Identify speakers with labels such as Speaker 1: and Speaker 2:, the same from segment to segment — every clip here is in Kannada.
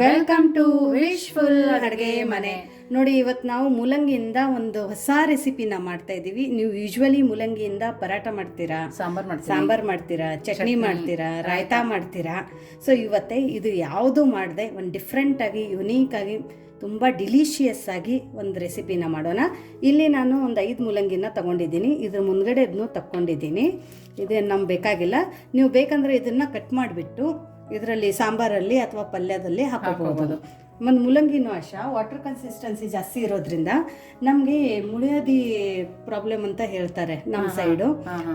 Speaker 1: ವೆಲ್ಕಮ್ ಟು ವಿಶ್ಫುಲ್ ಅಡುಗೆ ಮನೆ. ನೋಡಿ ಇವತ್ತು ನಾವು ಮೂಲಂಗಿಯಿಂದ ಒಂದು ಹೊಸ ರೆಸಿಪಿನ ಮಾಡ್ತಾ ಇದ್ದೀವಿ. ನೀವು ಯೂಶ್ವಲಿ ಮೂಲಂಗಿಯಿಂದ ಪರಾಟ ಮಾಡ್ತೀರಾ?
Speaker 2: ಸಾಂಬಾರ್ ಮಾಡ್ತೀರ
Speaker 1: ಸಾಂಬಾರ್ ಮಾಡ್ತೀರಾ? ಚಟ್ನಿ ಮಾಡ್ತೀರಾ? ರಾಯ್ತಾ ಮಾಡ್ತೀರಾ? ಸೊ ಇವತ್ತೇ ಇದು ಯಾವುದು ಮಾಡದೆ ಒಂದು ಡಿಫ್ರೆಂಟ್ ಆಗಿ ಯುನೀಕ್ ಆಗಿ ತುಂಬ ಡಿಲಿಷಿಯಸ್ ಆಗಿ ಒಂದು ರೆಸಿಪಿನ ಮಾಡೋಣ. ಇಲ್ಲಿ ನಾನು ಒಂದು ಐದು ಮೂಲಂಗಿನ ತಗೊಂಡಿದ್ದೀನಿ. ಇದ್ರ ಮುಂದ್ಗಡೆದನ್ನು ತಕ್ಕೊಂಡಿದ್ದೀನಿ. ಇದೇನು ನಮ್ಗೆ ಬೇಕಾಗಿಲ್ಲ. ನೀವು ಬೇಕಂದ್ರೆ ಇದನ್ನು ಕಟ್ ಮಾಡಿಬಿಟ್ಟು ಇದರಲ್ಲಿ ಸಾಂಬಾರಲ್ಲಿ ಅಥವಾ ಪಲ್ಯದಲ್ಲಿ ಹಾಕೋಬಹುದು ಮತ್ತು ಮೂಲಂಗಿನೂ ಅಷ್ಟ ವಾಟರ್ ಕನ್ಸಿಸ್ಟೆನ್ಸಿ ಜಾಸ್ತಿ ಇರೋದ್ರಿಂದ ನಮಗೆ ಮುಳಿಯೋದಿ ಪ್ರಾಬ್ಲಮ್ ಅಂತ ಹೇಳ್ತಾರೆ ನಮ್ಮ ಸೈಡು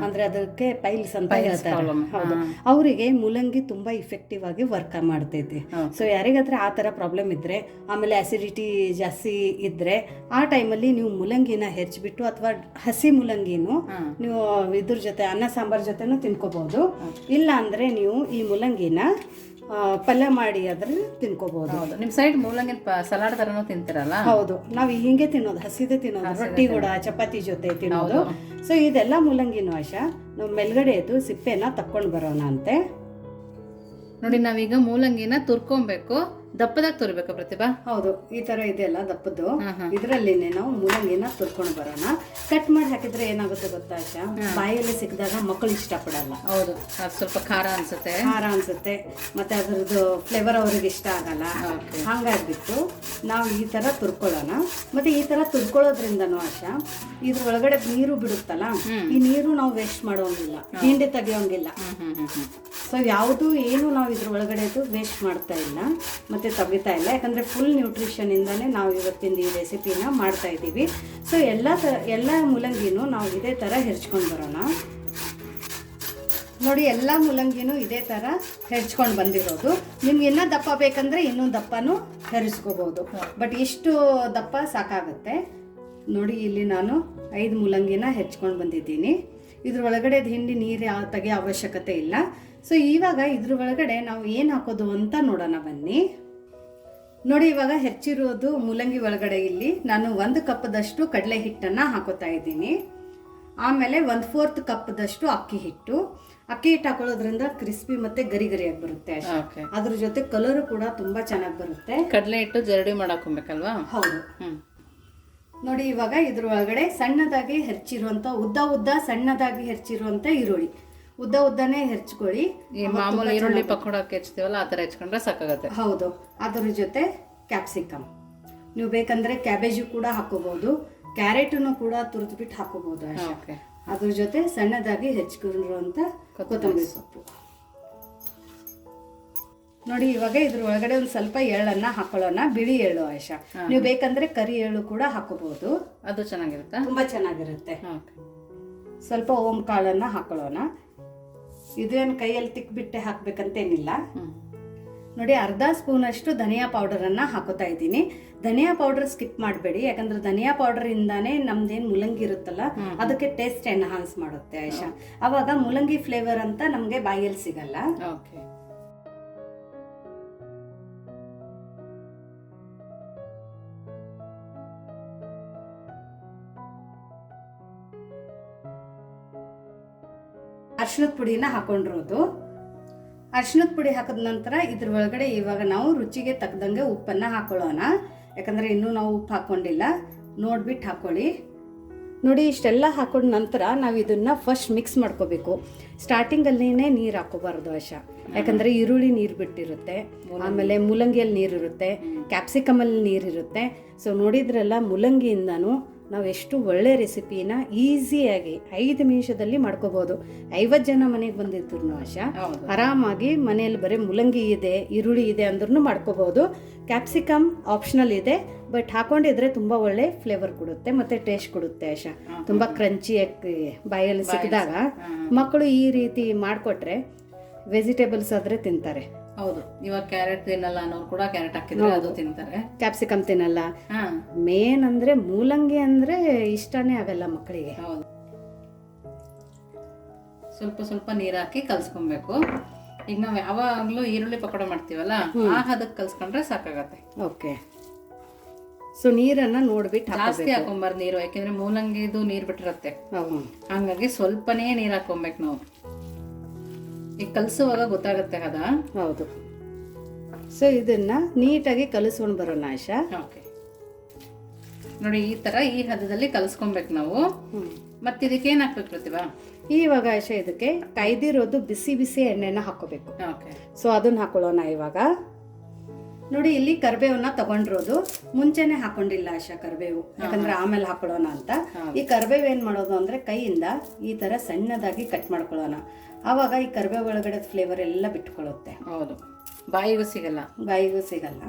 Speaker 1: ಅಂದ್ರೆ ಅದಕ್ಕೆ ಪೈಲ್ಸ್ ಅಂತ ಹೇಳ್ತಾರೆ. ಹೌದು. ಅವರಿಗೆ ಮೂಲಂಗಿ ತುಂಬಾ ಇಫೆಕ್ಟಿವ್ ಆಗಿ ವರ್ಕ್ ಮಾಡ್ತೈತಿ. ಸೊ ಯಾರಿಗಾದ್ರೆ ಆ ಥರ ಪ್ರಾಬ್ಲಮ್ ಇದ್ರೆ ಆಮೇಲೆ ಆ್ಯಸಿಡಿಟಿ ಜಾಸ್ತಿ ಇದ್ರೆ ಆ ಟೈಮಲ್ಲಿ ನೀವು ಮೂಲಂಗಿನ ಹೆಚ್ಚಿಬಿಟ್ಟು ಅಥವಾ ಹಸಿ ಮೂಲಂಗಿನೂ ನೀವು ಇದ್ರ ಜೊತೆ ಅನ್ನ ಸಾಂಬಾರ್ ಜೊತೆನೂ ತಿನ್ಕೋಬಹುದು. ಇಲ್ಲ ಅಂದರೆ ನೀವು ಈ ಮೂಲಂಗಿನ ಪಲ್ಯ ಮಾಡಿ ಅದ್ರಲ್ಲಿ ತಿನ್ಕೋಬಹುದು
Speaker 2: ಹೌದು. ನಿಮ್ ಸೈಡ್ ಮೂಲಂಗಿನ ಸಲಾಡ್ ತರನು ತಿಂತಿರಲ್ಲ?
Speaker 1: ಹೌದು. ನಾವು ಹಿಂಗೆ ತಿನ್ನೋದು. ಹಸಿದೆ ತಿನ್ನೋದು. ರೊಟ್ಟಿ ಕೂಡ ಚಪಾತಿ ಜೊತೆ ತಿನ್ನೋದು. ಸೊ ಇದೆಲ್ಲ ಮೂಲಂಗಿನ ಆಶ. ನಾವು ಮೇಲ್ಗಡೆದು ಸಿಪ್ಪೆನ ತಕ್ಕೊಂಡು ಬರೋಣ ಅಂತೆ
Speaker 2: ನೋಡಿ ನಾವೀಗ ಮೂಲಂಗಿನ ತುರ್ಕೊಬೇಕು. ದಪ್ಪದಾಗ ತುರ್ಬೇಕಾ ಪ್ರತಿಭಾ?
Speaker 1: ಹೌದು ಈ ತರ ಇದೆಯಲ್ಲ ದಪ್ಪದ್ದು. ಇದರಲ್ಲಿನೇ ನಾವು ಮೂಲಂಗಿನ ತುರ್ಕೊಂಡು ಬರೋಣ. ಕಟ್ ಮಾಡಿ ಹಾಕಿದ್ರೆ ಏನಾಗುತ್ತೆ ಗೊತ್ತಾ ಆಶ ಬಾಯಲ್ಲಿ ಸಿಕ್ಕಿದಾಗ ಮಕ್ಕಳು ಇಷ್ಟಪಡಲ್ಲ.
Speaker 2: ಹೌದು ಅದು ಸ್ವಲ್ಪ ಖಾರ ಅನ್ಸುತ್ತೆ.
Speaker 1: ಖಾರ ಅನ್ಸುತ್ತೆ. ಮತ್ತೆ ಅದ್ರದ್ದು ಫ್ಲೇವರ್ ಅವ್ರಿಗೆ ಇಷ್ಟ ಆಗಲ್ಲ. ಹಂಗಾಗ್ಬಿಟ್ಟು ನಾವು ಈ ತರ ತುರ್ಕೊಳ್ಳೋಣ. ಮತ್ತೆ ಈ ತರ ತುರ್ಕೊಳ್ಳೋದ್ರಿಂದನೂ ಆಶಾ ಇದ್ರ ಒಳಗಡೆ ನೀರು ಬಿಡುತ್ತಲ್ಲ? ಈ ನೀರು ನಾವು ವೇಸ್ಟ್ ಮಾಡೋಂಗಿಲ್ಲ. ಹಿಂಡಿ ತೆಗಿಯೋಂಗಿಲ್ಲ. ಸೊ ಯಾವುದು ಏನು ನಾವು ಇದ್ರ ಒಳಗಡೆದು ವೇಸ್ಟ್ ಮಾಡ್ತಾ ಇಲ್ಲ. ಮತ್ತೆ ತೆಗಿತಾ ಇಲ್ಲ. ಯಾಕಂದರೆ ಫುಲ್ ನ್ಯೂಟ್ರಿಷನ್ ಇಂದಾನೆ ನಾವು ಇವತ್ತಿನ ಈ ರೆಸಿಪಿನ ಮಾಡ್ತಾ ಇದ್ದೀವಿ. ಸೊ ಎಲ್ಲ ತ, ಎಲ್ಲ ಮೂಲಂಗಿನೂ ನಾವು ಇದೇ ತರ ಹೆಚ್ಕೊಂಡು ಬರೋಣ. ನೋಡಿ, ಎಲ್ಲ ಮೂಲಂಗಿನೂ ಇದೇ ಥರ ಹೆಚ್ಕೊಂಡು ಬಂದಿರೋದು. ನಿಮ್ಗೆ ಇನ್ನೂ ದಪ್ಪ ಬೇಕಂದ್ರೆ ಇನ್ನೂ ದಪ್ಪನೂ ಹೆರಿಸ್ಕೋಬೋದು. ಬಟ್ ಇಷ್ಟು ದಪ್ಪ ಸಾಕಾಗುತ್ತೆ. ನೋಡಿ, ಇಲ್ಲಿ ನಾನು ಐದು ಮೂಲಂಗಿನ ಹೆಚ್ಕೊಂಡು ಬಂದಿದ್ದೀನಿ. ಇದ್ರ ಒಳಗಡೆ ಹಿಂಡಿ ನೀರು ತೆಗೆ ಅವಶ್ಯಕತೆ ಇಲ್ಲ. ಸೊ ಇವಾಗ ಇದ್ರ ಒಳಗಡೆ ನಾವು ಏನು ಹಾಕೋದು ಅಂತ ನೋಡೋಣ ಬನ್ನಿ. ನೋಡಿ ಇವಾಗ ಹೆಚ್ಚಿರೋದು ಮೂಲಂಗಿ ಒಳಗಡೆ ಇಲ್ಲಿ. ನಾನು ಒಂದು ಕಪ್ದಷ್ಟು ಕಡಲೆ ಹಿಟ್ಟನ್ನು ಹಾಕೋತಾ ಇದ್ದೀನಿ. ಆಮೇಲೆ ಒಂದು ಫೋರ್ತ್ ಕಪ್ದಷ್ಟು ಅಕ್ಕಿ ಹಿಟ್ಟು. ಅಕ್ಕಿ ಹಿಟ್ಟು ಹಾಕೊಳ್ಳೋದ್ರಿಂದ ಕ್ರಿಸ್ಪಿ ಮತ್ತೆ ಗರಿ ಗರಿಯಾಗಿ ಬರುತ್ತೆ. ಅದ್ರ ಜೊತೆ ಕಲರು ಕೂಡ ತುಂಬಾ ಚೆನ್ನಾಗಿ ಬರುತ್ತೆ.
Speaker 2: ಕಡಲೆ ಹಿಟ್ಟು ಜರಡಿ ಮಾಡಾಕೊಬೇಕಲ್ವಾ?
Speaker 1: ಹೌದು. ನೋಡಿ ಇವಾಗ ಇದ್ರ ಒಳಗಡೆ ಸಣ್ಣದಾಗಿ ಹೆಚ್ಚಿರುವಂತ ಉದ್ದ ಉದ್ದ ಸಣ್ಣದಾಗಿ ಹೆಚ್ಚಿರುವಂತ ಈರುಳ್ಳಿ. ಉದ್ದ ಉದ್ದನೇ ಹೆಚ್ಕೊಳ್ಳಿ
Speaker 2: ಈ ಮಾಮೂಲಿ ಈರುಳ್ಳಿ ಪಕೋಡಕ್ಕೆ ಹೆಚ್ತೀವಲ್ಲ ಆ ಥರ ಹೆಚ್ಕೊಂಡ್ರೆ ಸಾಕಾಗತ್ತೆ.
Speaker 1: ಹೌದು. ಅದ್ರ ಜೊತೆ ಕ್ಯಾಪ್ಸಿಕಮ್. ನೀವು ಬೇಕಂದ್ರೆ ಕ್ಯಾಬೇಜು ಕೂಡ ಹಾಕೋಬಹುದು ಕ್ಯಾರೆಟನ್ನು ಕೂಡ ತುರಿದ್ಬಿಟ್ಟು ಹಾಕೋಬಹುದು ಅಷ್ಟೇ.
Speaker 2: ಓಕೆ.
Speaker 1: ಅದ್ರ ಜೊತೆ ಸಣ್ಣದಾಗಿ ಹೆಚ್ಕೊಂಡಿರುವಂತ ಕೊತ್ತಂಬರಿ ಸೊಪ್ಪು. ನೋಡಿ ಇವಾಗ ಇದ್ರ ಒಳಗಡೆ ಒಂದು ಸ್ವಲ್ಪ ಎಳ್ಳನ್ನ ಹಾಕೊಳ್ಳೋಣ. ಬಿಳಿ ಎಳ್ಳು ಆಶಾ ನೀವು ಬೇಕಂದ್ರೆ ಕರಿ ಎಳ್ಳು ಕೂಡ ಹಾಕೋಬಹುದು
Speaker 2: ಅದು ಚೆನ್ನಾಗಿರುತ್ತೆ?
Speaker 1: ತುಂಬಾ ಚೆನ್ನಾಗಿರುತ್ತೆ. ಸ್ವಲ್ಪ ಓಂ ಕಾಳನ್ನ ಹಾಕೊಳ್ಳೋಣ. ಇದೇನು ಕೈಯಲ್ಲಿ ತಿಕ್ಬಿಟ್ಟೆ ಹಾಕ್ಬೇಕಂತೇನಿಲ್ಲ. ನೋಡಿ ಅರ್ಧ ಸ್ಪೂನ್ ಅಷ್ಟು ಧನಿಯಾ ಪೌಡರ್ ಅನ್ನ ಹಾಕೋತಾ ಇದ್ದೀನಿ. ಧನಿಯಾ ಪೌಡರ್ ಸ್ಕಿಪ್ ಮಾಡಬೇಡಿ ಯಾಕಂದ್ರೆ ಧನಿಯಾ ಪೌಡರ್ ಇಂದಾನೆ ನಮ್ದೇನ್ ಮುಲಂಗಿ ಇರುತ್ತಲ್ಲ ಅದಕ್ಕೆ ಟೇಸ್ಟ್ ಎನ್ಹಾನ್ಸ್ ಮಾಡುತ್ತೆ ಆಯ್ಷಾ ಅವಾಗ ಮುಲಂಗಿ ಫ್ಲೇವರ್ ಅಂತ ನಮ್ಗೆ ಬಾಯಲ್ಲಿ ಸಿಗಲ್ಲ.
Speaker 2: ಓಕೆ
Speaker 1: ಅರ್ಶಿನದ ಪುಡಿನ ಹಾಕೊಂಡಿರೋದು ಅರ್ಶಿನದ ಪುಡಿ ಹಾಕಿದ ನಂತರ ಇದ್ರ ಒಳಗಡೆ ಇವಾಗ ನಾವು ರುಚಿಗೆ ತಕ್ಕದಂಗೆ ಉಪ್ಪನ್ನ ಹಾಕೊಳ್ಳೋಣ. ಯಾಕಂದ್ರೆ ಇನ್ನೂ ನಾವು ಉಪ್ಪು ಹಾಕೊಂಡಿಲ್ಲ. ನೋಡ್ಬಿಟ್ಟು ಹಾಕೊಳ್ಳಿ. ನೋಡಿ ಇಷ್ಟೆಲ್ಲ ಹಾಕೊಂಡ ನಂತರ ನಾವು ಇದನ್ನ ಫಸ್ಟ್ ಮಿಕ್ಸ್ ಮಾಡ್ಕೋಬೇಕು. ಸ್ಟಾರ್ಟಿಂಗಲ್ಲಿನೇ ನೀರು ಹಾಕೋಬಾರ್ದು ವಶ ಯಾಕಂದ್ರೆ ಈರುಳ್ಳಿ ನೀರು ಬಿಟ್ಟಿರುತ್ತೆ. ಆಮೇಲೆ ಮೂಲಂಗಿಯಲ್ಲಿ ನೀರಿರುತ್ತೆ ಕ್ಯಾಪ್ಸಿಕಮಲ್ಲಿ ನೀರಿರುತ್ತೆ ಸೊ ನೋಡಿದ್ರಲ್ಲ ಮುಲಂಗಿಯಿಂದನೂ ನಾವು ಎಷ್ಟು ಒಳ್ಳೆ ರೆಸಿಪಿನ ಈಸಿಯಾಗಿ ಐದು ನಿಮಿಷದಲ್ಲಿ ಮಾಡ್ಕೋಬಹುದು ಐವತ್ತು ಜನ ಮನೆಗೆ ಬಂದಿದ್ರು ಆಶಾ ಆರಾಮಾಗಿ ಮನೆಯಲ್ಲಿ ಬರೀ ಮುಲಂಗಿ ಇದೆ ಈರುಳ್ಳಿ ಇದೆ ಅಂದ್ರೂ ಮಾಡ್ಕೋಬಹುದು ಕ್ಯಾಪ್ಸಿಕಮ್ ಆಪ್ಷನಲ್ ಇದೆ ಬಟ್ ಹಾಕೊಂಡಿದ್ರೆ ತುಂಬಾ ಒಳ್ಳೆ ಫ್ಲೇವರ್ ಕೊಡುತ್ತೆ ಮತ್ತೆ ಟೇಸ್ಟ್ ಕೊಡುತ್ತೆ ಆಶಾ. ತುಂಬಾ ಕ್ರಂಚಿಯಾಗಿ ಬಾಯಲ್ಲಿ ಸಿಕ್ಕಿದಾಗ ಮಕ್ಕಳು ಈ ರೀತಿ ಮಾಡಿಕೊಟ್ರೆ ವೆಜಿಟೇಬಲ್ಸ್ ಆದರೆ ತಿಂತಾರೆ.
Speaker 2: ಹೌದು. ಇವಾಗ ಕ್ಯಾರೆಟ್ ತಿನ್ನಲ್ಲ ಅನ್ನೋರು ಕೂಡ ಕ್ಯಾರೆಟ್ ಹಾಕಿದ್ರೆ ಅದು ತಿಂತಾರೆ.
Speaker 1: ಕ್ಯಾಪ್ಸಿಕಮ್ ತಿನ್ನಲ್ಲ.
Speaker 2: ಹಾ.
Speaker 1: ಮೇನ್ ಅಂದ್ರೆ ಮೂಲಂಗಿ ಅಂದ್ರೆ ಇಷ್ಟನೇ ಆಗಲ್ಲ ಮಕ್ಕಳಿಗೆ.
Speaker 2: ಹೌದು. ಸ್ವಲ್ಪ ಸ್ವಲ್ಪ ನೀರ್ ಹಾಕಿ ಕಲ್ಸ್ಕೊಬೇಕು. ಈಗ ನಾವು ಯಾವಾಗ್ಲೂ ಈರುಳ್ಳಿ ಪಕೋಡ ಮಾಡ್ತೀವಲ್ಲ ಆ ಹದಕ್ಕೆ ಕಲ್ಸ್ಕೊಂಡ್ರೆ ಸಾಕಾಗತ್ತೆ.
Speaker 1: ಓಕೆ. ಸೊ ನೀರನ್ನ ನೋಡ್ಬಿಟ್ಟು
Speaker 2: ಜಾಸ್ತಿ ಹಾಕೊಂಬಾರ್ದು ನೀರು ಯಾಕೆಂದ್ರೆ ಮೂಲಂಗಿದು ನೀರ್ ಬಿಟ್ಟಿರತ್ತೆ. ಹಂಗಾಗಿ ಸ್ವಲ್ಪನೇ ನೀರ್ ಹಾಕೊಬೇಕು ನಾವು. ಈಗ ಕಲಿಸುವಾಗ ಗೊತ್ತಾಗತ್ತೆ ಹದ?
Speaker 1: ಹೌದು. ಸೊ ಇದನ್ನ ನೀಟಾಗಿ ಕಲಿಸ್ಕೊಂಡು ಬರೋಣ ಆಶಾ
Speaker 2: ಓಕೆ. ನೋಡಿ ಈ ತರ ಈ ಹದದಲ್ಲಿ ಕಲಿಸ್ಕೊಬೇಕು ನಾವು. ಮತ್ತೆ ಇದಕ್ಕೆ ಏನ್ ಹಾಕ್ಬೇಕು ಪ್ರತಿಭಾ?
Speaker 1: ಇವಾಗ ಆಶಾ ಇದಕ್ಕೆ? ಕೈದಿರೋದು ಬಿಸಿ ಬಿಸಿ ಎಣ್ಣೆನ ಹಾಕೋಬೇಕು
Speaker 2: ಓಕೆ.
Speaker 1: ಸೊ ಅದನ್ನ ಹಾಕೊಳ್ಳೋಣ ಇವಾಗ. ನೋಡಿ ಇಲ್ಲಿ ಕರ್ಬೇವನ್ನ ತಗೊಂಡಿರೋದು. ಮುಂಚೆನೆ ಹಾಕೊಂಡಿಲ್ಲ ಆಶಾ ಕರ್ಬೇವು. ಯಾಕಂದ್ರೆ ಆಮೇಲೆ ಹಾಕೊಳ್ಳೋಣ ಅಂತ. ಈ ಕರ್ಬೇವು ಏನ್ ಮಾಡೋದು ಅಂದ್ರೆ ಕೈಯಿಂದ ಈ ತರ ಸಣ್ಣದಾಗಿ ಕಟ್ ಮಾಡ್ಕೊಳ್ಳೋಣ. ಆವಾಗ ಈ ಕರ್ಬೇವು ಒಳಗಡೆ ಫ್ಲೇವರ್ ಎಲ್ಲ ಬಿಟ್ಕೊಳ್ಳುತ್ತೆ.
Speaker 2: ಹೌದು. ಬಾಯಿಗೂ ಸಿಗಲ್ಲ.
Speaker 1: ಬಾಯಿಗೂ ಸಿಗಲ್ಲ.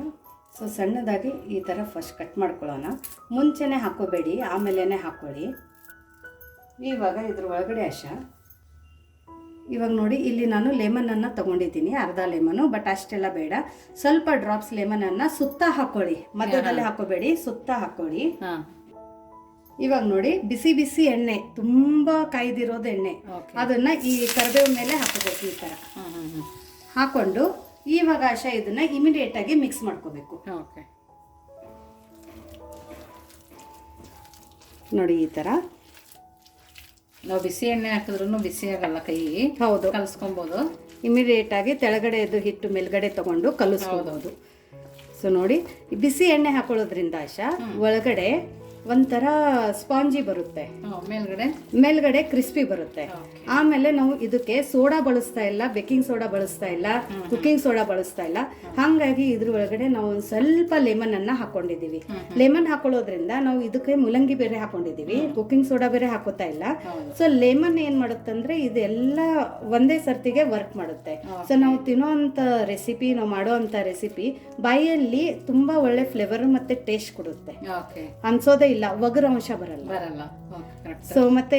Speaker 1: ಸೊ ಸಣ್ಣದಾಗಿ ಈ ಥರ ಫಸ್ಟ್ ಕಟ್ ಮಾಡ್ಕೊಳ್ಳೋಣ. ಮುಂಚೆನೆ ಹಾಕೋಬೇಡಿ ಆಮೇಲೆ ಹಾಕೊಳ್ಳಿ. ಇವಾಗ ಇದ್ರ ಒಳಗಡೆ ಆಶ ಇವಾಗ ನೋಡಿ ಇಲ್ಲಿ ನಾನು ಲೆಮನನ್ನು ತಗೊಂಡಿದ್ದೀನಿ ಅರ್ಧ ಲೆಮನು ಬಟ್ ಅಷ್ಟೆಲ್ಲ ಬೇಡ. ಸ್ವಲ್ಪ ಡ್ರಾಪ್ಸ್ ಲೆಮನನ್ನು ಸುತ್ತ ಹಾಕೊಳ್ಳಿ. ಮಧ್ಯದಲ್ಲಿ ಹಾಕೋಬೇಡಿ ಸುತ್ತ ಹಾಕೊಳ್ಳಿ.
Speaker 2: ಹಾ.
Speaker 1: ಇವಾಗ ನೋಡಿ ಬಿಸಿ ಬಿಸಿ ಎಣ್ಣೆ ತುಂಬಾ ಕಾಯ್ದಿರೋದು ಎಣ್ಣೆ. ಅದನ್ನ ಈ ಕರಿಬೇವು ಮೇಲೆ ಹಾಕೋಬೇಕು ಈ ಥರ
Speaker 2: ಹಾಕ್ಕೊಂಡು ಹ್ಮ್ ಹ್ಮ್.
Speaker 1: ಹಾಕೊಂಡು ಇವಾಗ ಆಶ ಇದನ್ನ ಇಮಿಡಿಯೇಟ್ ಆಗಿ ಮಿಕ್ಸ್ ಮಾಡ್ಕೋಬೇಕು.
Speaker 2: ಓಕೆ.
Speaker 1: ನೋಡಿ ಈ ತರ.
Speaker 2: ನಾವು ಬಿಸಿ ಎಣ್ಣೆ ಹಾಕಿದ್ರು ಬಿಸಿ ಆಗಲ್ಲ ಕೈ.
Speaker 1: ಹೌದು.
Speaker 2: ಕಲಿಸ್ಕೊಬೋದು.
Speaker 1: ಇಮಿಡಿಯೇಟ್ ಆಗಿ ತೆಳಗಡೆದು ಹಿಟ್ಟು ಮೇಲ್ಗಡೆ ತಗೊಂಡು ಕಲಿಸ್ಕೋಬಹುದು ಸೊ ನೋಡಿ ಬಿಸಿ ಎಣ್ಣೆ ಹಾಕೊಳ್ಳೋದ್ರಿಂದ ಆಶಾ ಒಳಗಡೆ ಒಂಥರ ಸ್ಪಾಂಜಿ ಬರುತ್ತೆ.
Speaker 2: ಮೇಲ್ಗಡೆ?
Speaker 1: ಮೇಲ್ಗಡೆ ಕ್ರಿಸ್ಪಿ ಬರುತ್ತೆ. ಆಮೇಲೆ ನಾವು ಇದಕ್ಕೆ ಸೋಡಾ ಬಳಸ್ತಾ ಇಲ್ಲ ಬೇಕಿಂಗ್ ಸೋಡಾ ಬಳಸ್ತಾ ಇಲ್ಲ ಕುಕಿಂಗ್ ಸೋಡಾ ಬಳಸ್ತಾ ಇಲ್ಲ. ಹಾಗಾಗಿ ಇದ್ರ ಒಳಗಡೆ ನಾವು ಒಂದು ಸ್ವಲ್ಪ ಲೆಮನ್ ಅನ್ನ ಹಾಕೊಂಡಿದೀವಿ ಲೆಮನ್ ಹಾಕೊಳ್ಳೋದ್ರಿಂದ ನಾವು ಇದಕ್ಕೆ ಮುಲಂಗಿ ಬೇರೆ ಹಾಕೊಂಡಿದೀವಿ ಕುಕಿಂಗ್ ಸೋಡಾ ಬೇರೆ ಹಾಕೋತಾ ಇಲ್ಲ. ಸೊ ಲೆಮನ್ ಏನ್ ಮಾಡುತ್ತಂದ್ರೆ ಇದೆಲ್ಲ ಒಂದೇ ಸರ್ತಿಗೆ ವರ್ಕ್ ಮಾಡುತ್ತೆ. ಸೊ ನಾವು ತಿನ್ನೋಂಥ ರೆಸಿಪಿ ನಾವು ಮಾಡೋಂಥ ರೆಸಿಪಿ ಬಾಯಲ್ಲಿ ತುಂಬಾ ಒಳ್ಳೆ ಫ್ಲೇವರ್ ಮತ್ತೆ ಟೇಸ್ಟ್ ಕೊಡುತ್ತೆ. ಅನ್ಸೋದೇ ಇಲ್ಲ ಒಗರ ಅಂಶ ಬರಲ್ಲ.
Speaker 2: ಬರಲ್ಲ
Speaker 1: ಸೊ ಮತ್ತೆ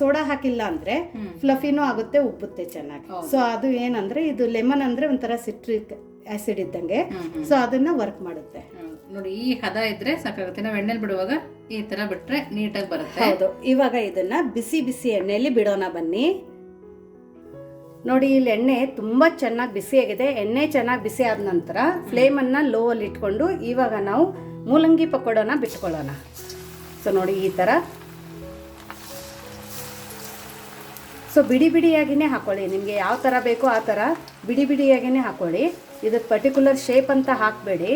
Speaker 1: ಸೋಡಾ ಹಾಕಿಲ್ಲ ಅಂದ್ರೆ ಫ್ಲಫಿನೂ ಆಗುತ್ತೆ ಉಬ್ಬುತ್ತೆ ಚೆನ್ನಾಗಿ. ಸೊ ಅದು ಏನಂದ್ರೆ ಇದು ಲೆಮನ್ ಅಂದ್ರೆ ಒಂಥರ ಸಿಟ್ರಿಕ್ ಆಸಿಡ್ ಇದ್ದಂಗೆ. ಸೊ ಅದನ್ನ ವರ್ಕ್ ಮಾಡುತ್ತೆ.
Speaker 2: ನೋಡಿ ಈ ಹದ ಇದ್ರೆ ಸಾಕಾಗುತ್ತೆ. ನಾವು ಎಣ್ಣೆಲಿ ಬಿಡುವಾಗ ಈ ತರ ಬಿಟ್ರೆ ನೀಟಾಗಿ ಬರುತ್ತೆ.
Speaker 1: ಹೌದು. ಇವಾಗ ಇದನ್ನ ಬಿಸಿ ಬಿಸಿ ಎಣ್ಣೆಯಲ್ಲಿ ಬಿಡೋಣ ಬನ್ನಿ. ನೋಡಿ ಇಲ್ಲಿ ಎಣ್ಣೆ ತುಂಬಾ ಚೆನ್ನಾಗಿ ಬಿಸಿಯಾಗಿದೆ. ಎಣ್ಣೆ ಚೆನ್ನಾಗಿ ಬಿಸಿ ಆದ ನಂತರ ಫ್ಲೇಮನ್ನು ಲೋ ಅಲ್ಲಿ ಇಟ್ಕೊಂಡು ಇವಾಗ ನಾವು ಮೂಲಂಗಿ ಪಕೋಡನ ಬಿಟ್ಕೊಳ್ಳೋಣ. ಸೊ ನೋಡಿ ಈ ಥರ ಸೊ ಬಿಡಿ ಬಿಡಿಯಾಗಿಯೇ ಹಾಕ್ಕೊಳ್ಳಿ ನಿಮಗೆ ಯಾವ ಥರ ಬೇಕೋ ಆ ಥರ ಬಿಡಿ ಬಿಡಿಯಾಗಿಯೇ ಹಾಕ್ಕೊಳ್ಳಿ ಇದು ಪರ್ಟಿಕ್ಯುಲರ್ ಶೇಪ್ ಅಂತ ಹಾಕಬೇಡಿ.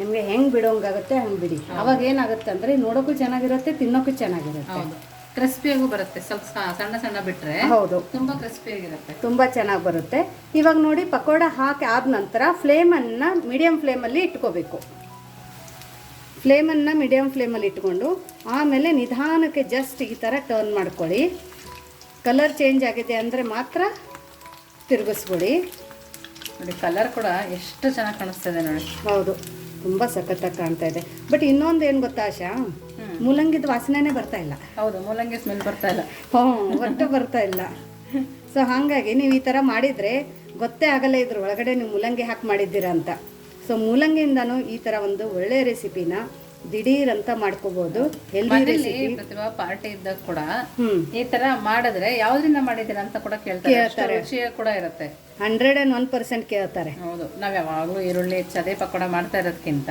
Speaker 1: ನಿಮಗೆ ಹೆಂಗೆ ಬಿಡೋಂಗಾಗುತ್ತೆ ಹಂಗೆ ಬಿಡಿ. ಅವಾಗ ಏನಾಗುತ್ತೆ ಅಂದರೆ ನೋಡೋಕ್ಕೂ ಚೆನ್ನಾಗಿರುತ್ತೆ ತಿನ್ನೋಕ್ಕೂ ಚೆನ್ನಾಗಿರುತ್ತೆ.
Speaker 2: ಕ್ರಿಸ್ಪಿಯಾಗೂ ಬರುತ್ತೆ. ಸ್ವಲ್ಪ ಸಣ್ಣ ಸಣ್ಣ ಬಿಟ್ಟರೆ
Speaker 1: ಹೌದು.
Speaker 2: ತುಂಬ ಕ್ರಿಸ್ಪಿಯಾಗಿರುತ್ತೆ.
Speaker 1: ತುಂಬ ಚೆನ್ನಾಗಿ ಬರುತ್ತೆ. ಇವಾಗ ನೋಡಿ ಪಕೋಡ ಹಾಕಿ ಆದ ನಂತರ ಫ್ಲೇಮನ್ನು ಮೀಡಿಯಮ್ ಫ್ಲೇಮಲ್ಲಿ ಇಟ್ಕೋಬೇಕು. ಫ್ಲೇಮನ್ನು ಮೀಡಿಯಮ್ ಫ್ಲೇಮಲ್ಲಿ ಇಟ್ಕೊಂಡು ಆಮೇಲೆ ನಿಧಾನಕ್ಕೆ ಜಸ್ಟ್ ಈ ಥರ ಟರ್ನ್ ಮಾಡ್ಕೊಳ್ಳಿ. ಕಲರ್ ಚೇಂಜ್ ಆಗಿದೆ ಅಂದರೆ ಮಾತ್ರ ತಿರುಗಿಸ್ಕೊಳ್ಳಿ.
Speaker 2: ನೋಡಿ ಕಲರ್ ಕೂಡ ಎಷ್ಟು ಚೆನ್ನಾಗಿ ಕಾಣಿಸ್ತದೆ ನೋಡಿ.
Speaker 1: ಹೌದು ತುಂಬ ಸಖತ್ತಾಗಿ ಕಾಣ್ತಾ ಇದೆ. ಬಟ್ ಇನ್ನೊಂದು ಏನು ಗೊತ್ತಾ ಆಶಾ? ಮೂಲಂಗಿದ ವಾಸನೆನೇ ಬರ್ತಾ ಇಲ್ಲ.
Speaker 2: ಹೌದು ಮೂಲಂಗಿ ಸ್ಮೆಲ್ ಬರ್ತಾ ಇಲ್ಲ.
Speaker 1: ಹ್ಞೂ ಒಟ್ಟು ಬರ್ತಾ ಇಲ್ಲ. ಸೊ ಹಾಗಾಗಿ ನೀವು ಈ ಥರ ಮಾಡಿದರೆ ಗೊತ್ತೇ ಆಗಲ್ಲ ಇದ್ರ ಒಳಗಡೆ ನೀವು ಮೂಲಂಗಿ ಹಾಕಿ ಮಾಡಿದ್ದೀರಾ ಅಂತ. ಸೊ ಮೂಲಂಗಿಯಿಂದನೂ ಈ ತರ ಒಂದು ಒಳ್ಳೆ ರೆಸಿಪಿನ ದಿಢೀರ್ ಅಂತ ಮಾಡ್ಕೋಬಹುದು
Speaker 2: ಪ್ರತಿಭಾ ಪಾರ್ಟಿ ಇದ್ದಾಗ ಕೂಡ ಈ ತರ ಮಾಡಿದ್ರೆ ಯಾವ್ದ್ರಿಂದ ಮಾಡಿದ್ದೀರಾ ಅಂತ ಕೂಡ ಕೇಳ್ತಾರೆ. ಕೂಡ ಇರುತ್ತೆ.
Speaker 1: ಹಂಡ್ರೆಡ್ ಅಂಡ್ ಒನ್ ಪರ್ಸೆಂಟ್ ಕೇಳ್ತಾರೆ.
Speaker 2: ಹೌದು. ನಾವ್ ಯಾವಾಗ್ಲೂ ಈರುಳ್ಳಿ ಚದೇ ಪಕೋಡ ಮಾಡ್ತಾ ಇರೋದ್ಕಿಂತ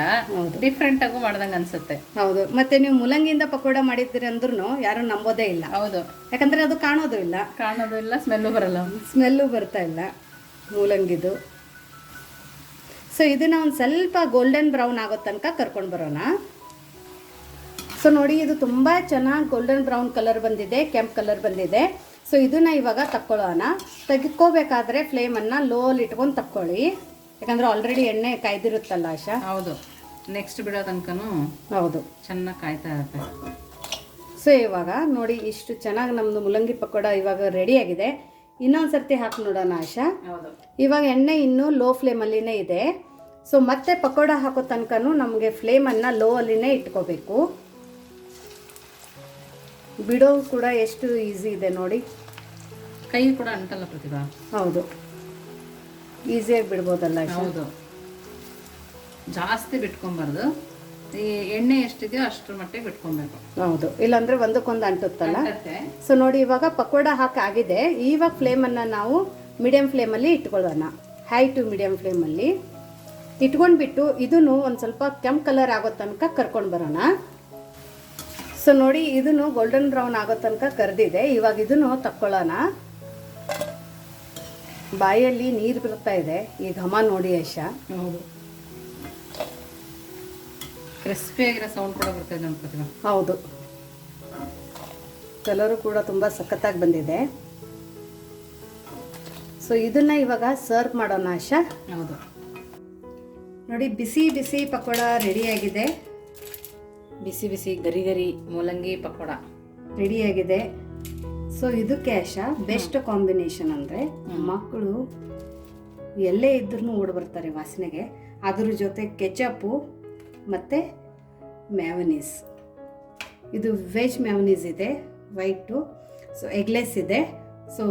Speaker 2: ಡಿಫ್ರೆಂಟ್ ಆಗು ಮಾಡ್ದಂಗ ಅನ್ಸುತ್ತೆ.
Speaker 1: ಹೌದು. ಮತ್ತೆ ನೀವು ಮೂಲಂಗಿಯಿಂದ ಪಕೋಡ ಮಾಡಿದ್ರಿ ಅಂದ್ರೂ ಯಾರು ನಂಬೋದೇ ಇಲ್ಲ.
Speaker 2: ಹೌದು.
Speaker 1: ಯಾಕಂದ್ರೆ ಅದು ಕಾಣೋದು ಇಲ್ಲ.
Speaker 2: ಕಾಣೋದು ಇಲ್ಲ ಸ್ಮೆಲ್ಲು ಬರಲ್ಲ.
Speaker 1: ಸ್ಮೆಲ್ಲು ಬರ್ತಾ ಇಲ್ಲ ಮೂಲಂಗಿದು. ಸೊ ಇದನ್ನ ಒಂದು ಸ್ವಲ್ಪ ಗೋಲ್ಡನ್ ಬ್ರೌನ್ ಆಗೋ ತನಕ ಕರ್ಕೊಂಡು ಬರೋಣ. ಸೊ ನೋಡಿ ಇದು ತುಂಬ ಚೆನ್ನಾಗಿ ಗೋಲ್ಡನ್ ಬ್ರೌನ್ ಕಲರ್ ಬಂದಿದೆ ಕೆಂಪು ಕಲರ್ ಬಂದಿದೆ. ಸೊ ಇದನ್ನ ಇವಾಗ ತಕ್ಕೊಳ್ಳೋಣ. ತೆಗೆದುಕೋಬೇಕಾದ್ರೆ ಫ್ಲೇಮನ್ನು ಲೋಲ್ ಇಟ್ಕೊಂಡು ತಕ್ಕೊಳ್ಳಿ. ಯಾಕಂದ್ರೆ ಆಲ್ರೆಡಿ ಎಣ್ಣೆ ಕಾಯ್ದಿರುತ್ತಲ್ಲ ಆಶಾ?
Speaker 2: ಹೌದು. ನೆಕ್ಸ್ಟ್ ಬಿಡೋ ತನಕನೂ
Speaker 1: ಹೌದು.
Speaker 2: ಚೆನ್ನಾಗಿ ಕಾಯ್ತಾ ಇರುತ್ತೆ.
Speaker 1: ಸೊ ಇವಾಗ ನೋಡಿ ಇಷ್ಟು ಚೆನ್ನಾಗಿ ನಮ್ಮದು ಮುಲಂಗಿ ಪಕೋಡ ಇವಾಗ ರೆಡಿ ಆಗಿದೆ. ಇನ್ನೊಂದು ಸರ್ತಿ ಹಾಕಿ ನೋಡೋಣ ಆಶಾ?
Speaker 2: ಹೌದು.
Speaker 1: ಇವಾಗ ಎಣ್ಣೆ ಇನ್ನೂ ಲೋ ಫ್ಲೇಮಲ್ಲಿನೇ ಇದೆ. ಸೊ ಮತ್ತೆ ಪಕೋಡ ಹಾಕೋ ತನಕನೂ ನಮಗೆ ಫ್ಲೇಮನ್ನು ಲೋ ಅಲ್ಲಿನೇ ಇಟ್ಕೋಬೇಕು. ಬಿಡೋ ಕೂಡ ಎಷ್ಟು ಈಸಿ ಇದೆ ನೋಡಿ.
Speaker 2: ಕೈ ಕೂಡ ಅಂಟಲ್ಲ ಪ್ರತಿಭಾ.
Speaker 1: ಹೌದು. ಈಸಿಯಾಗಿ ಬಿಡ್ಬೋದಲ್ಲ?
Speaker 2: ಹೌದು. ಜಾಸ್ತಿ ಬಿಟ್ಕೊಬಾರ್ದು. ಈ ಎಣ್ಣೆ ಎಷ್ಟಿದೆಯೋ ಅಷ್ಟರ ಮಟ್ಟಿಗೆ ಬಿಟ್ಕೊಬೇಕು.
Speaker 1: ಹೌದು. ಇಲ್ಲಾಂದ್ರೆ ಒಂದಕ್ಕೊಂದು ಅಂಟುತ್ತಲ್ಲ? ಸೊ ನೋಡಿ ಇವಾಗ ಪಕೋಡ ಹಾಕಿ ಆಗಿದೆ. ಇವಾಗ ಫ್ಲೇಮನ್ನು ನಾವು ಮೀಡಿಯಂ ಫ್ಲೇಮಲ್ಲಿ ಇಟ್ಕೊಳ್ಳೋಣ. ಹೈ ಟು ಮೀಡಿಯಂ ಫ್ಲೇಮಲ್ಲಿ ಇಟ್ಕೊಂಡ್ಬಿಟ್ಟು ಇದನ್ನು ಒಂದು ಸ್ವಲ್ಪ ಕೆಂಪು ಕಲರ್ ಆಗೋ ತನಕ ಕರ್ಕೊಂಡು ಬರೋಣ. ಸೊ ನೋಡಿ ಇದನ್ನು ಗೋಲ್ಡನ್ ಬ್ರೌನ್ ಆಗೋ ತನಕ ಕರೆದಿದೆ. ಇವಾಗ ಇದನ್ನು ತಕ್ಕೊಳ್ಳೋಣ. ಬಾಯಲ್ಲಿ ನೀರು ಬರ್ತಾ ಇದೆ. ಈ ಘಮ ನೋಡಿ ಯಶ.
Speaker 2: ಹೌದು. ಕ್ರಿಸ್ಪಿಯಾಗಿರೋ ಸೌಂಡ್ ಕೂಡ ಬರ್ತಾ ಪ್ರತಿಮಾ
Speaker 1: ಹೌದು. ಕಲರು ಕೂಡ ತುಂಬ ಸಖತ್ತಾಗಿ ಬಂದಿದೆ. ಸೊ ಇದನ್ನ ಇವಾಗ ಸರ್ವ್ ಮಾಡೋಣ ಆಶಾ
Speaker 2: ಹೌದು.
Speaker 1: ನೋಡಿ ಬಿಸಿ ಬಿಸಿ ಪಕೋಡ ರೆಡಿಯಾಗಿದೆ
Speaker 2: ಬಿಸಿ ಬಿಸಿ ಗರಿ ಗರಿ ಮೂಲಂಗಿ ಪಕೋಡ.
Speaker 1: ರೆಡಿಯಾಗಿದೆ ಸೊ ಇದು ಕ್ಯಾಶ ಬೆಸ್ಟ್ ಕಾಂಬಿನೇಷನ್ ಅಂದರೆ ಮಕ್ಕಳು ಎಲ್ಲೇ ಇದ್ರೂ ಓಡಿ ಬರ್ತಾರೆ ವಾಸನೆಗೆ. ಅದ್ರ ಜೊತೆ ಕೆಚಪ್ಪು ಮತ್ತು ಮ್ಯಾವನೀಸ್ ಇದು ವೆಜ್ ಮ್ಯಾವನೀಸ್ ಇದೆ ವೈಟು ಸೊ ಎಗ್ಲೆಸ್ ಇದೆ. ಸೊ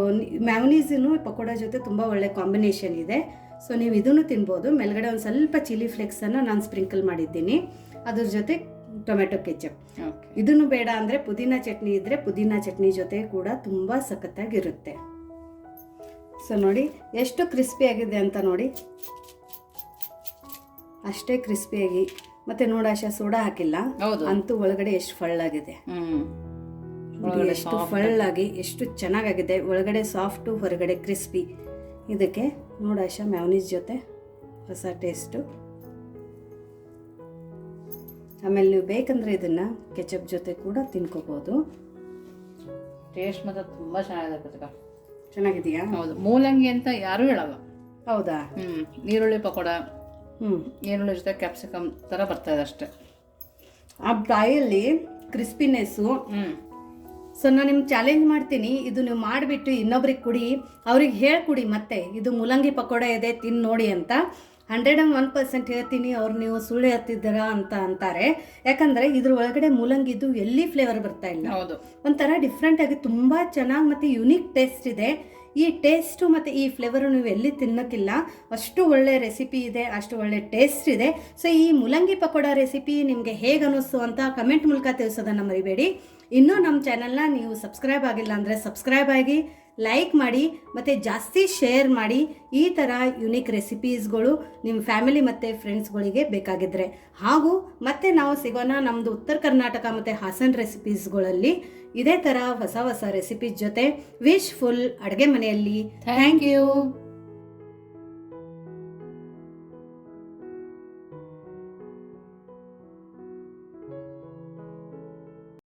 Speaker 1: ಮ್ಯಾವನೀಸಿನೂ ಪಕೋಡ ಜೊತೆ ತುಂಬ ಒಳ್ಳೆ ಕಾಂಬಿನೇಷನ್ ಇದೆ. ಸೊ ನೀವು ಇದನ್ನು ತಿನ್ಬೋದು. ಮೇಲ್ಗಡೆ ಒಂದು ಸ್ವಲ್ಪ ಚಿಲ್ಲಿ ಫ್ಲೇಕ್ಸನ್ನು ನಾನು ಸ್ಪ್ರಿಂಕಲ್ ಮಾಡಿದ್ದೀನಿ. ಅದ್ರ ಜೊತೆ ಟೊಮೆಟೊ ಕೆಚಪ್. ಇದನ್ನು ಬೇಡ ಅಂದರೆ ಪುದೀನ ಚಟ್ನಿ ಇದ್ದರೆ ಪುದೀನ ಚಟ್ನಿ ಜೊತೆ ಕೂಡ ತುಂಬ ಸಖತ್ತಾಗಿರುತ್ತೆ. ಸೊ ನೋಡಿ ಎಷ್ಟು ಕ್ರಿಸ್ಪಿ ಆಗಿದೆ ಅಂತ ನೋಡಿ. ಅಷ್ಟೇ ಕ್ರಿಸ್ಪಿಯಾಗಿ ಮತ್ತೆ ನೋಡಾಶ ಸೋಡಾ ಹಾಕಿಲ್ಲ. ಅಂತೂ ಒಳಗಡೆ ಎಷ್ಟು ಫಳ್ಳಾಗಿದೆ. ಎಷ್ಟು ಫಳ್ಳಾಗಿ ಎಷ್ಟು ಚೆನ್ನಾಗಾಗಿದೆ. ಒಳಗಡೆ ಸಾಫ್ಟು ಹೊರಗಡೆ ಕ್ರಿಸ್ಪಿ ಇದಕ್ಕೆ ನೋಡಾಶ ಮ್ಯಾವನೀಸ್ ಜೊತೆ ಹೊಸ ಟೇಸ್ಟು ಆಮೇಲೆ ನೀವು ಬೇಕಂದರೆ ಇದನ್ನು ಕೆಚಪ್ ಜೊತೆ ಕೂಡ ತಿನ್ಕೋಬೋದು.
Speaker 2: ಟೇಸ್ಟ್ ಮಾತ್ರ ತುಂಬ ಚೆನ್ನಾಗಿದೆ
Speaker 1: ಚೆನ್ನಾಗಿದೆಯಾ?
Speaker 2: ಹೌದು ಮೂಲಂಗಿ ಅಂತ ಯಾರೂ ಹೇಳಲ್ಲ.
Speaker 1: ಹೌದಾ?
Speaker 2: ಹ್ಞೂ ಈರುಳ್ಳಿ ಪಕೋಡ
Speaker 1: ಹ್ಞೂ
Speaker 2: ಈರುಳ್ಳಿ ಜೊತೆ ಕ್ಯಾಪ್ಸಿಕಮ್ ಥರ ಬರ್ತಾ ಇದೆ ಅಷ್ಟೇ.
Speaker 1: ಆ ಬಾಯಲ್ಲಿ ಕ್ರಿಸ್ಪಿನೆಸ್ಸು
Speaker 2: ಹ್ಮ್.
Speaker 1: ಸೊ ನಾನು ನಿಮ್ಗೆ ಚಾಲೆಂಜ್ ಮಾಡ್ತೀನಿ. ಇದು ನೀವು ಮಾಡಿಬಿಟ್ಟು ಇನ್ನೊಬ್ರಿಗೆ ಕುಡಿ. ಅವ್ರಿಗೆ ಹೇಳ್ಕೊಡಿ ಮತ್ತೆ. ಇದು ಮೂಲಂಗಿ ಪಕೋಡ ಇದೆ ತಿಂದು ನೋಡಿ ಅಂತ. ಹಂಡ್ರೆಡ್ ಆ್ಯಂಡ್ ಒನ್ ಪರ್ಸೆಂಟ್ ಹೇಳ್ತೀನಿ ಅವ್ರು ನೀವು ಸುಳ್ಳು ಹೇಳ್ತಿದ್ದೀರಾ ಅಂತ ಅಂತಾರೆ. ಯಾಕಂದರೆ ಇದ್ರ ಒಳಗಡೆ ಮೂಲಂಗಿದು ಎಲ್ಲಿ ಫ್ಲೇವರ್ ಬರ್ತಾ ಇಲ್ಲ.
Speaker 2: ಹೌದು.
Speaker 1: ಒಂಥರ ಡಿಫ್ರೆಂಟಾಗಿ ತುಂಬ ಚೆನ್ನಾಗಿ ಮತ್ತು ಯುನೀಕ್ ಟೇಸ್ಟ್ ಇದೆ. ಈ ಟೇಸ್ಟು ಮತ್ತು ಈ ಫ್ಲೇವರು ನೀವು ಎಲ್ಲಿ ತಿನ್ನೋಕ್ಕಿಲ್ಲ. ಅಷ್ಟು ಒಳ್ಳೆ ರೆಸಿಪಿ ಇದೆ ಅಷ್ಟು ಒಳ್ಳೆ ಟೇಸ್ಟ್ ಇದೆ. ಸೊ ಈ ಮುಲಂಗಿ ಪಕೋಡ ರೆಸಿಪಿ ನಿಮಗೆ ಹೇಗೆ ಅನ್ನಿಸ್ತು ಅಂತ ಕಮೆಂಟ್ ಮೂಲಕ ತಿಳಿಸೋದನ್ನು ಮರಿಬೇಡಿ. ಇನ್ನೂ ನಮ್ಮ ಚಾನಲ್ನ ನೀವು ಸಬ್ಸ್ಕ್ರೈಬ್ ಆಗಿಲ್ಲ ಅಂದರೆ ಸಬ್ಸ್ಕ್ರೈಬ್ ಆಗಿ ಲೈಕ್ ಮಾಡಿ, ಮತ್ತು ಜಾಸ್ತಿ ಶೇರ್ ಮಾಡಿ ಈ ಥರ ಯುನೀಕ್ ರೆಸಿಪೀಸ್ಗಳು ನಿಮ್ಮ ಫ್ಯಾಮಿಲಿ ಮತ್ತು ಫ್ರೆಂಡ್ಸ್ಗಳಿಗೆ ಬೇಕಾಗಿದ್ದರೆ ಹಾಗೂ ಮತ್ತೆ ನಾವು ಸಿಗೋಣ ನಮ್ಮದು ಉತ್ತರ ಕರ್ನಾಟಕ ಮತ್ತು ಹಾಸನ್ ರೆಸಿಪೀಸ್ಗಳಲ್ಲಿ ಇದೇ ಥರ ಹೊಸ ಹೊಸ ರೆಸಿಪೀಸ್ ಜೊತೆ ವಿಶ್ ಫುಲ್ ಅಡುಗೆ ಮನೆಯಲ್ಲಿ.
Speaker 2: Thank you